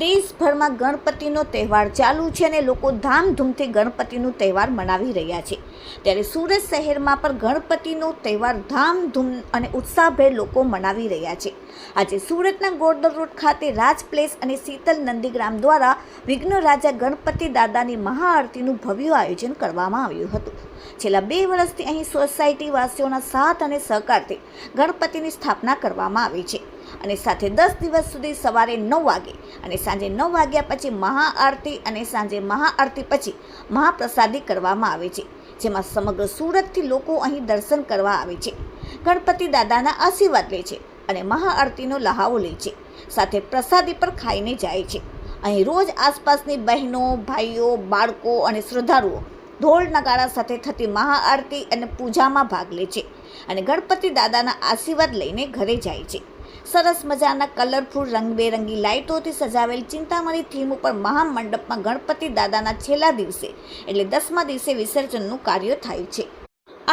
દેશભરમાં ગણપતિનો તહેવાર ચાલુ છે અને લોકો ધામધૂમથી ગણપતિનો તહેવાર મનાવી રહ્યા છે. ત્યારે સુરત શહેરમાં પણ ગણપતિનો તહેવાર ધામધૂમ અને ઉત્સાહભેર લોકો મનાવી રહ્યા છે. આજે સુરતના ગોરદર રોડ ખાતે રાજ પ્લેસ અને શીતલ નંદીગ્રામ દ્વારા વિઘ્ન રાજા ગણપતિ દાદાની મહાઆરતીનું ભવ્ય આયોજન કરવામાં આવ્યું હતું. છેલ્લા બે વર્ષથી અહીં સોસાયટી વાસીઓના સાથ અને સહકારથી ગણપતિની સ્થાપના કરવામાં આવી છે. અને સાથે દસ દિવસ સુધી સવારે નવ વાગે અને સાંજે નવ વાગ્યા પછી મહાઆરતી અને સાંજે મહાઆરતી પછી મહાપ્રસાદી કરવામાં આવે છે, જેમાં સમગ્ર સુરતથી લોકો અહીં દર્શન કરવા આવે છે. ગણપતિ દાદાના આશીર્વાદ લે છે અને મહાઆરતીનો લહાવો લે છે, સાથે પ્રસાદી પર ખાઈને જાય છે. અહીં રોજ આસપાસની બહેનો, ભાઈઓ, બાળકો અને શ્રદ્ધાળુઓ ઢોલ નગારા સાથે થતી મહાઆરતી અને પૂજામાં ભાગ લે છે અને ગણપતિ દાદાના આશીર્વાદ લઈને ઘરે જાય છે. સરસ મજાના કલરફુલ રંગબેરંગી લાઇટોથી સજાવેલ ચિંતામણી થીમ ઉપર મહામંડપમાં ગણપતિ દાદાના છેલ્લા દિવસે એટલે દસમા દિવસે વિસર્જનનું કાર્ય થાય છે.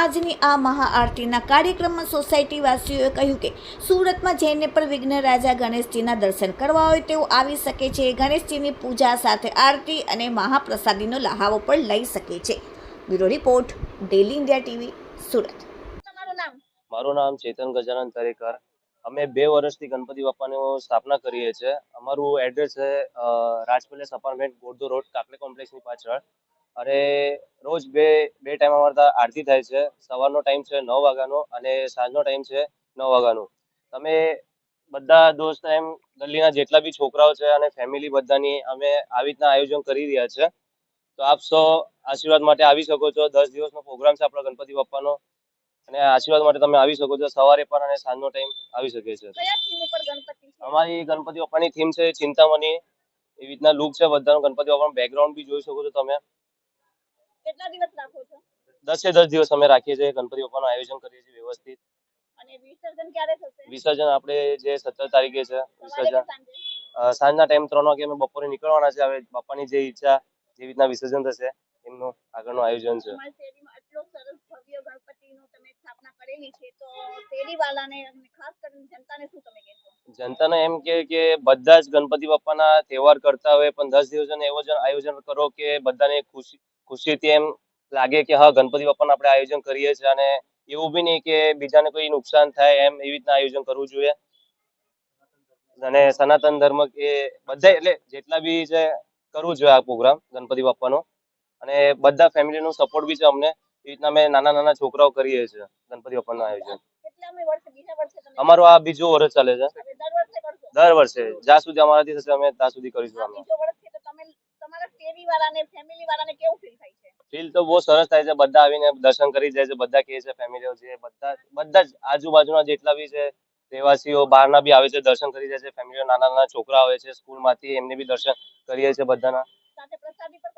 આજની આ મહાઆરતીના કાર્યક્રમમાં સોસાયટીવાસીઓએ કહ્યું કે સુરતમાં જઈને પણ વિઘ્ન રાજા ગણેશજીના દર્શન કરવા હોય તેઓ આવી શકે છે. ગણેશજીની પૂજા સાથે આરતી અને મહાપ્રસાદીનો લહાવો પણ લઈ શકે છે. Bureau report daily India TV Surat. તમારું નામ? મારું નામ ચેતન ગજાનંદ તરેકર અમે બે વર્ષથી ગણપતિ બાપાની સ્થાપના કરીએ છીએ. અમારું એડ્રેસ છે રાજ પેલેસ અપાર્ટમેન્ટ ગોરધો રોડ, કાકલે કોમ્પ્લેક્સની પાછળ. અને રોજ બે બે ટાઈમ અમારે આરતી થાય છે. સવારનો ટાઈમ છે નવ વાગ્યાનો અને સાંજનો ટાઈમ છે નવ વાગ્યાનો. તમે બધા દોસ્ત એમ ગલીના જેટલા બી છોકરાઓ છે અને ફેમિલી બધાની અમે આવી રીતના આયોજન કરી રહ્યા છે. તો આપ સૌ આશીર્વાદ માટે આવી શકો છો. દસ દિવસનો પ્રોગ્રામ છે આપણા ગણપતિ બાપાનો. અને આશીર્વાદ માટે તમે આવી શકો છો. સવારે પણ અને સાંજનો ટાઈમ આવી શકે છે. અમારી ગણપતિ બાપાની થીમ છે ચિંતામણી. એવી રીતના લુક છે બધાનો. ગણપતિ બાપાનો બેકગ્રાઉન્ડ બી જોઈ શકો છો તમે. કેટલા દિવસ રાખો છો? દસે દસ દિવસ અમે રાખીએ છીએ ગણપતિ બાપાનું આયોજન કરીએ છીએ વ્યવસ્થિત. વિસર્જન આપણે જે સત્તર તારીખે છે વિસર્જન. સાંજના ટાઈમ ત્રણ વાગે અમે બપોરે નીકળવાના છે. હવે બાપાની જે ઈચ્છા જે રીતના વિસર્જન થશે એમનું આગળનું આયોજન છે તમારી શેરીમાં એટલો સરસ ભવ્ય ગણપતિનો તમે સ્થાપના કરેલી છે તો શેરીવાલાને કહેશો? જનતાને એમ કે બધા જ ગણપતિ બાપાના તહેવાર કરતા હોય, પણ દસ દિવસનું એવું આયોજન કરો કે બધાને ખુશી, ખુશીથી એમ લાગે કે હા, ગણપતિ બાપાનું આપણે આયોજન કરીએ છીએ અને એવું બી નહીં કે બીજાને કોઈ નુકસાન થાય એમ એવી રીતના આયોજન કરવું જોઈએ. અને સનાતન ધર્મ કે બધા એટલે જેટલા બી છે, કરવું જોઈએ આ પ્રોગ્રામ ગણપતિ બાપાનો અને બધા ફેમિલીનો સપોર્ટ બી છે અમને. એ રીતના અમે નાના નાના છોકરાઓ કરીએ છીએ ગણપતિ બાપાનું આયોજન. અમારું આ બીજું વર્ષ ચાલે છે. દર વર્ષે જ્યાં સુધી અમારાથી થશે અમે ત્યાં સુધી કરીશું અમે. છે ફીલ છે? તો બહુ સરસ થાય છે બધા આવીને દર્શન કરી જાય છે બધા કહે છે ફેમિલીઓ છે બધા બધા જ આજુબાજુના જેટલા બી છે રહેવાસીઓ બહારના બી આવે છે દર્શન કરી જાય છે ફેમિલીઓ નાના નાના છોકરા આવે છે સ્કૂલમાંથી એમને બી દર્શન કરીએ છીએ બધાના.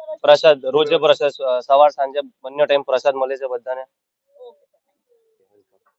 છો? પ્રસાદ રોજે પ્રસાદ સવાર સાંજે બંને ટાઈમ પ્રસાદ મળે છે બધાને.